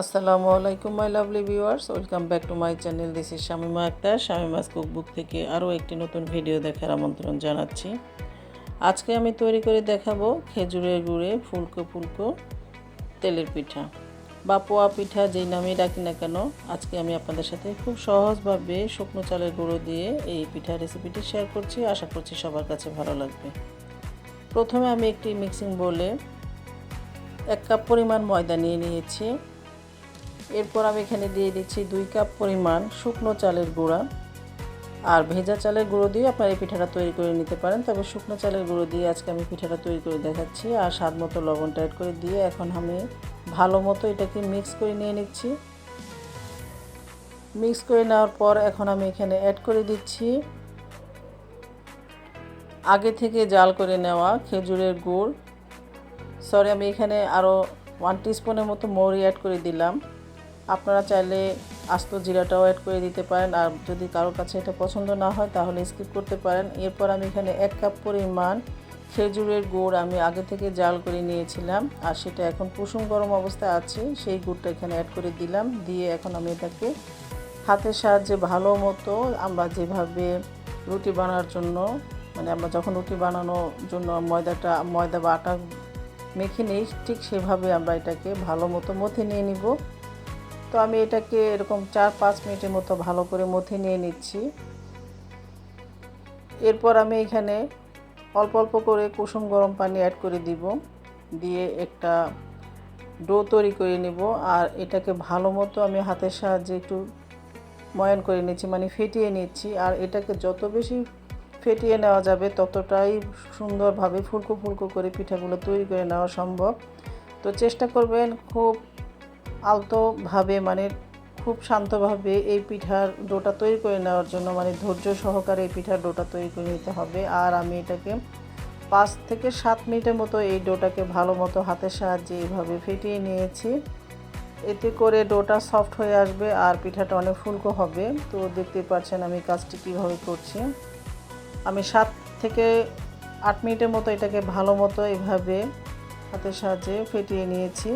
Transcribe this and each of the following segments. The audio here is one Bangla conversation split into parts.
আসসালামু আলাইকুম my lovely viewers welcome back to my channel this is Shamima Akhtar Shamima's cookbook থেকে আরও একটি নতুন ভিডিও দেখার আমন্ত্রণ জানাচ্ছি। আজকে আমি তৈরি করে দেখাবো খেজুরের গুড়ে ফুলকো ফুলকো তেলের পিঠা বা পোয়া পিঠা যেই নামেই ডাকি না কেন, আজকে আমি আপনাদের সাথে খুব সহজভাবে শুকনো চালের গুঁড়ো দিয়ে এই পিঠা রেসিপিটি শেয়ার করছি। আশা করছি সবার কাছে ভালো লাগবে। প্রথমে আমি একটি মিক্সিং বলে এক কাপ পরিমাণ ময়দা নিয়ে নিয়েছি। এরপর আমি এখানে দিয়ে দিচ্ছি দুই কাপ পরিমাণ শুকনো চালের গুঁড়া। আর ভেজা চালের গুঁড়ো দিয়ে আপনারা এই পিঠাটা তৈরি করে নিতে পারেন। তবে শুকনো চালের গুঁড়ো দিয়ে আজকে আমি পিঠাটা তৈরি করে দেখাচ্ছি। আর স্বাদ মতো লবণ টাইট করে দিয়ে এখন আমি ভালো মতো এটাকে মিক্স করে নিয়ে নিচ্ছি। মিক্স করে নেওয়ার পর এখন আমি এখানে অ্যাড করে দিচ্ছি আগে থেকে জাল করে নেওয়া খেজুরের গুড়। সরি আমি এখানে আরও ওয়ান টিস্পুনের মতো মৌরি অ্যাড করে দিলাম। আপনারা চাইলে আস্ত জিরাটাও অ্যাড করে দিতে পারেন, আর যদি কারোর কাছে এটা পছন্দ না হয় তাহলে স্কিপ করতে পারেন। এরপর আমি এখানে এক কাপ পরিমাণ খেজুরের গুড় আমি আগে থেকে জাল করে নিয়েছিলাম, আর সেটা এখন কুসুম গরম অবস্থায় আছে, সেই গুড়টা এখানে অ্যাড করে দিলাম। দিয়ে এখন আমি এটাকে হাতের সাহায্যে ভালো মতো আমরা যেভাবে রুটি বানানোর জন্য মানে আমরা যখন রুটি বানানোর জন্য ময়দাটা, ময়দা বা আটা মেখে নিই, ঠিক সেভাবে আমরা এটাকে ভালো মতো মথে নিয়ে নিব। তো আমি এটাকে এরকম চার পাঁচ মিনিটের মতো ভালো করে মথে নিয়ে নিচ্ছি। এরপর আমি এখানে অল্প অল্প করে কুসুম গরম পানি অ্যাড করে দিব। দিয়ে একটা ডো তৈরি করে নেব। আর এটাকে ভালো মতো আমি হাতের সাহায্যে একটু ময়ন করে নিচ্ছি মানে ফেটিয়ে নিচ্ছি। আর এটাকে যত বেশি ফেটিয়ে নেওয়া যাবে, ততটাই সুন্দরভাবে ফুলকো ফুলকো করে পিঠাগুলো তৈরি করে নেওয়া সম্ভব। তো চেষ্টা করবেন খুব আলতোভাবে মানে খুব শান্তভাবে এই পিঠার ডোটা তৈরি করে নেওয়ার জন্য মানে ধৈর্য সহকারে এই পিঠার ডোটা তৈরি করে নিতে হবে। আর আমি এটাকে পাঁচ থেকে সাত মিনিটের মতো এই ডোটাকে ভালো মতো হাতের সাহায্যে এইভাবে ফেটিয়ে নিয়েছি। এতে করে ডোটা সফট হয়ে আসবে আর পিঠাটা অনেক ফুলকো হবে। তো দেখতে পাচ্ছেন আমি কাজটি কীভাবে করছি। আমি সাত থেকে আট মিনিটের মতো এটাকে ভালো মতো এভাবে হাতের সাহায্যে ফেটিয়ে নিয়েছি।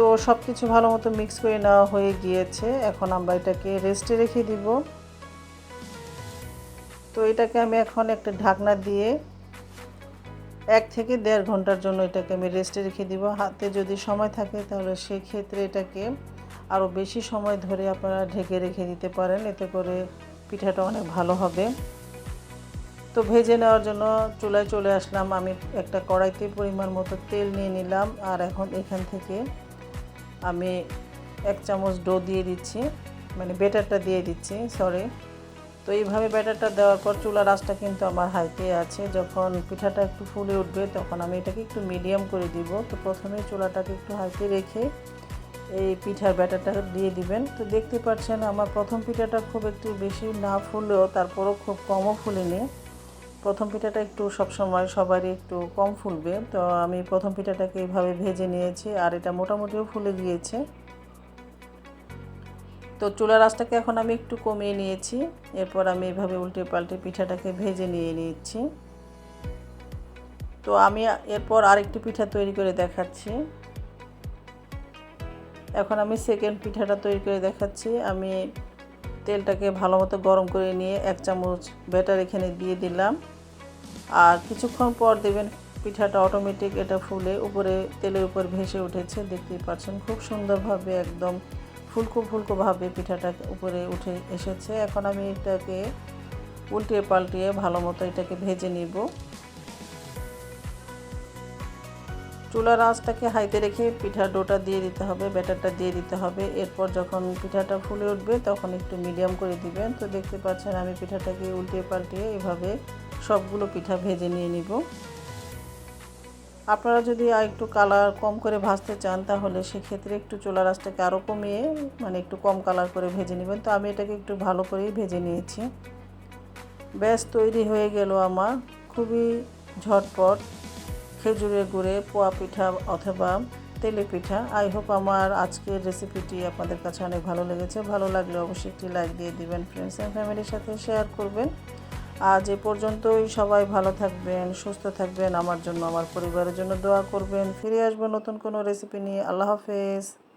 তো সব কিছু ভালো মতো মিক্স করে নেওয়া হয়ে গিয়েছে। এখন আমরা এটাকে রেস্টে রেখে দিব। তো এটাকে আমি এখন একটা ঢাকনা দিয়ে এক থেকে দেড় ঘণ্টার জন্য এটাকে আমি রেস্টে রেখে দিব। হাতে যদি সময় থাকে তাহলে সেক্ষেত্রে এটাকে আরও বেশি সময় ধরে আপনারা ঢেকে রেখে দিতে পারেন। এতে করে পিঠাটা অনেক ভালো হবে। তো ভেজে নেওয়ার জন্য চুলায় চলে আসলাম। আমি একটা কড়াইতে পরিমাণ মতো তেল নিয়ে নিলাম। আর এখন এখান থেকে আমি এক চামচ ডো দিয়ে দিচ্ছি মানে ব্যাটারটা দিয়ে দিচ্ছি সরি তো এইভাবে ব্যাটারটা দেওয়ার পর চুলার আঁচটা কিন্তু আমার হাইতে আছে। যখন পিঠাটা একটু ফুলে উঠবে তখন আমি এটাকে একটু মিডিয়াম করে দিব। তো প্রথমে চুলাটাকে একটু হাইতে রেখে এই পিঠার ব্যাটারটা দিয়ে দিবেন। তো দেখতে পাচ্ছেন আমার প্রথম পিঠাটা খুব একটু বেশি না ফুলেও তারপরও খুব কমও ফুলেনি। প্রথম পিঠাটা একটু সবসময় সবারই একটু কম ফুলবে। তো আমি প্রথম পিঠাটাকে এইভাবে ভেজে নিয়েছি আর এটা মোটামুটিও ফুলে গিয়েছে। তো চুলার আঁচটাকে এখন আমি একটু কমিয়ে নিয়েছি। এরপর আমি এইভাবে উল্টে পাল্টে পিঠাটাকে ভেজে নিয়ে নিচ্ছি। তো আমি এরপর আরেকটি পিঠা তৈরি করে দেখাচ্ছি। এখন আমি সেকেন্ড পিঠাটা তৈরি করে দেখাচ্ছি। আমি তেলটাকে ভালো মতো গরম করে নিয়ে এক চামচ ব্যাটার এখানে দিয়ে দিলাম। আর কিছুক্ষণ পর দেবেন পিঠাটা অটোমেটিক এটা ফুলে উপরে তেলের উপর ভেসে উঠেছে। দেখতেই পাচ্ছেন খুব সুন্দরভাবে একদম ফুলকো ফুলকোভাবে পিঠাটা উপরে উঠে এসেছে। এখন আমি এটাকে উল্টিয়ে পাল্টিয়ে ভালো মতো এটাকে ভেজে নিব। চুলার আঁচটাকে হাইতে রেখে পিঠার ডোটা দিয়ে দিতে হবে, ব্যাটারটা দিয়ে দিতে হবে। এরপর যখন পিঠাটা ফুলে উঠবে, তখন একটু মিডিয়াম করে দিবেন। তো দেখতে পাচ্ছেন, আমি পিঠাটাকে উল্টিয়ে পাল্টিয়ে এভাবে সবগুলো পিঠা ভেজে নিয়ে নিব। আপনারা যদি আর একটু কালার কম করে ভাজতে চান, তাহলে সেক্ষেত্রে একটু চুলা রাসটাকে আরও কমিয়ে মানে একটু কম কালার করে ভেজে নেবেন। তো আমি এটাকে একটু ভালো করেই ভেজে নিয়েছি। ব্যাস, তৈরি হয়ে গেল আমার। খুবই ঝটপট। খেজুরের গুড়ে, পোয়া পিঠা অথবা তেলে পিঠা। আই হোপ আমার আজকের রেসিপিটি আপনাদের কাছে অনেক ভালো লেগেছে। ভালো লাগলে অবশ্যই একটি লাইক দিয়ে দিবেন ফ্রেন্ডস অ্যান্ড ফ্যামিলির সাথে শেয়ার করবেন। আজ এ পর্যন্তই। সবাই ভালো থাকবেন, সুস্থ থাকবেন। আমার জন্য, আমার পরিবারের জন্য দোয়া করবেন। ফিরে আসবেন নতুন কোনো রেসিপি নিয়ে। আল্লাহ হাফেজ।